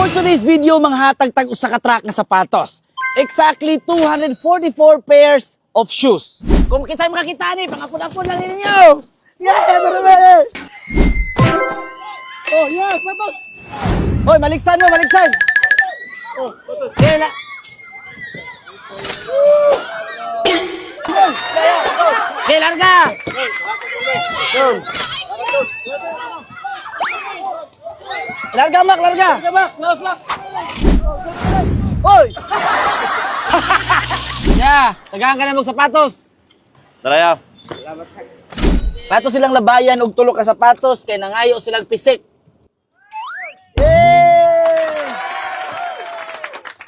For today's video, manghatag tag usa ka track nga sapatos. Exactly 244 pairs of shoes. Kung kinsay makakita ni, pangapon-apon lang ninyo. Yeah, tara ba? Oh, yeah, sapatos. Hoy, maliksan mo, maliksan. Oh, yeah, na. Okay, larga! Go. Larga, Mak, larga! Larga, Mak! Laos, Mak! Hoy! yeah, tagaan ka na mong sapatos. Daraya. Pato silang labayan og tulo ka sapatos kay nangayo silang pisik. Yay!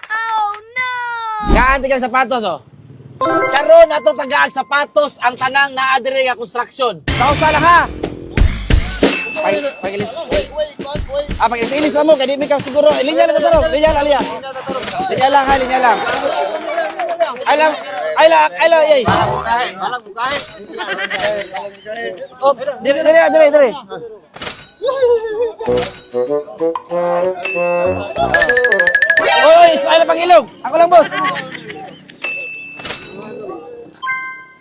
Oh no! Kaanti kang sapatos oh. Karon ato tagaag sapatos ang tanang naa diri nga construction. Sa usa lang ha. Pag pagilis. Ah, pagilis-ilis na mo kay di mi ka siguro. Eh, Linya lang tataro. Linya lang, linya. Linya lang ha, linya lang. Ay lang, ay lang, ay lang, ay. Oh, dire, dire, dire, dire. Oy, lang pang ilog. Ako lang, boss.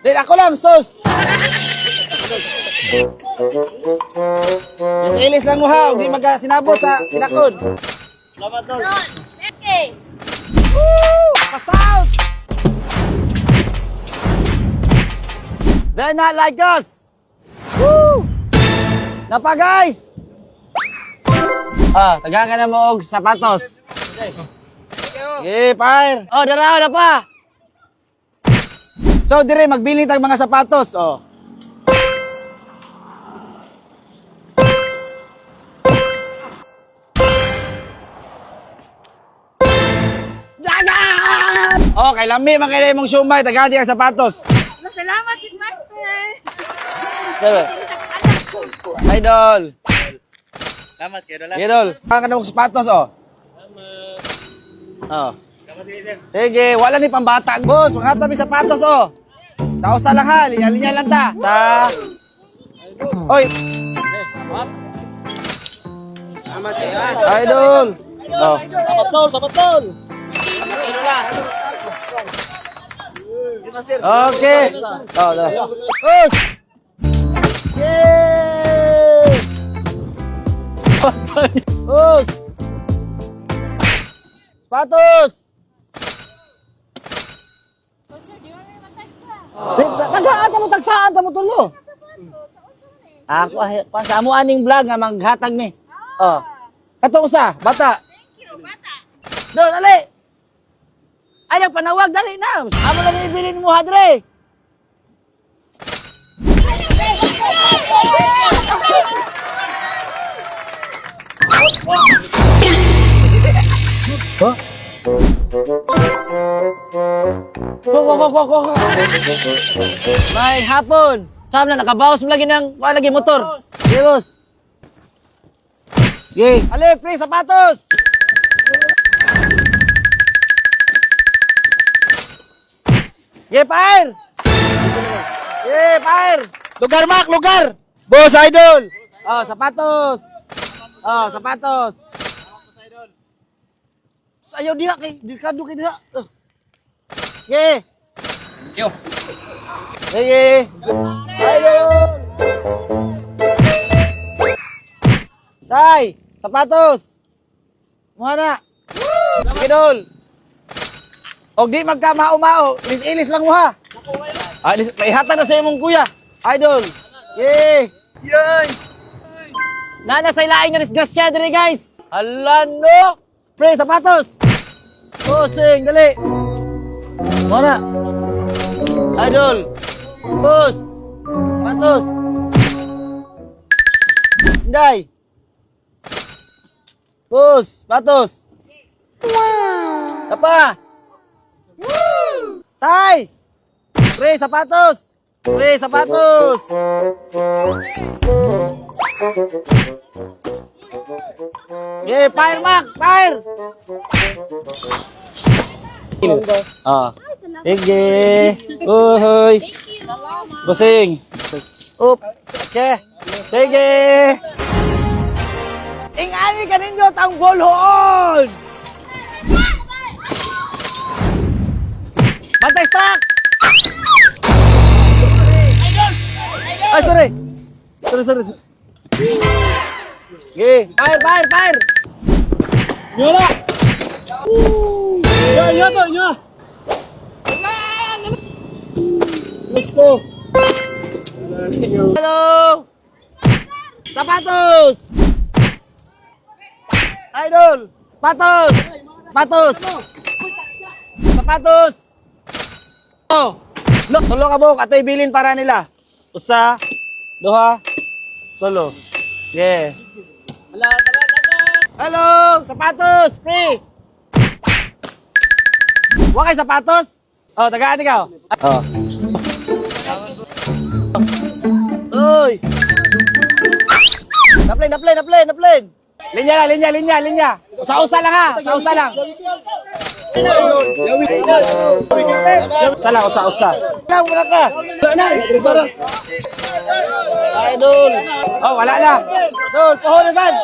Dili ako lang, sus. Yes, ilis lang mo ha, hindi magka sinabot sa pinakod. Don, okay. Woo! Pass out! They're not like us. Woo! Napa guys! Ah, tagaan ka na mo og sapatos. Okay, fire. Oh, dara na pa. So, dire magbili tag mga sapatos, oh. Dagat! Oh, kay lami man kay mong sumay, tagadi ang sapatos. Salamat, Kid Master. Diba? Idol. Salamat kayo dala. Idol. Ang kanong sapatos, oh. Oh. Sige, wala ni pambata. Boss, mga tabi sapatos, oh. Sa usa lang ha, linya-linya lang ta. Ta. Oy. Idol. Oh. Sabatol, sabatol. Okay. Oh, dah. Push. Yay! Push. Patos. Tagaan mo tagsaan mo tulo. Ako pa sa amo aning vlog nga maghatag mi. Oh. Kato usa, bata. Thank you, bata. Do, dali. Ay, panawag, dali na. Amo lang ibilin mo, hadre. Huh? Go, go, go, go, go, go. May hapon. Saan na, nakabawas mo lagi ng, wala lagi motor. Boss. Sige. Ale, free, sapatos. Ye, fire! Ye, fire! Lugar, Mak, lugar! Boss Idol! Oh, sapatos! Oh, sapatos! Ayaw diha kay di ka kay diha. Oh. Ye. Yo. Ye. Idol. Tay, sapatos. Muha na. Idol. Og di magka mao-mao, ilis-ilis lang mo ha. Ah, ilis, paihatan na sa imong kuya. Idol. Ye. Yay. Nana sa ilaing nga disgrasya diri guys. Hala no. Pre, sapatos. Pusing, dali. Mana? Idol. Pus. Sapatos. Inday. Pus, sapatos. Wow. Apa? Tay! Pre, sapatos! Pre, sapatos! Yeah, fire, Mac! Fire! Ah. Sige. Uhoy. Busing. Up. Okay. Sige. Ingani ka ninyo tang bolhoon! Sorry, sorry. Okay, fire, fire, fire! Nyola! Yo, yo to, yo! Gusto! Hello! Sapatos! Idol! Patos! Patos! Sapatos! Oh! Lo, tulo ka buk, ato'y bilin para nila. Usa, duha, tulo. Yeah. Hello! Sapatos! Free! Wa kay sapatos? Oh, tagaan ikaw. Oh. Uy! Na-play, na-play, na-play, na-play. Linya lang, linya, linya, linya. Usa-usa lang ha, usa-usa lang. Usa lang, usa-usa. Lang, wala ka. Idol. Oh, wala na. Idol, pohon na saan?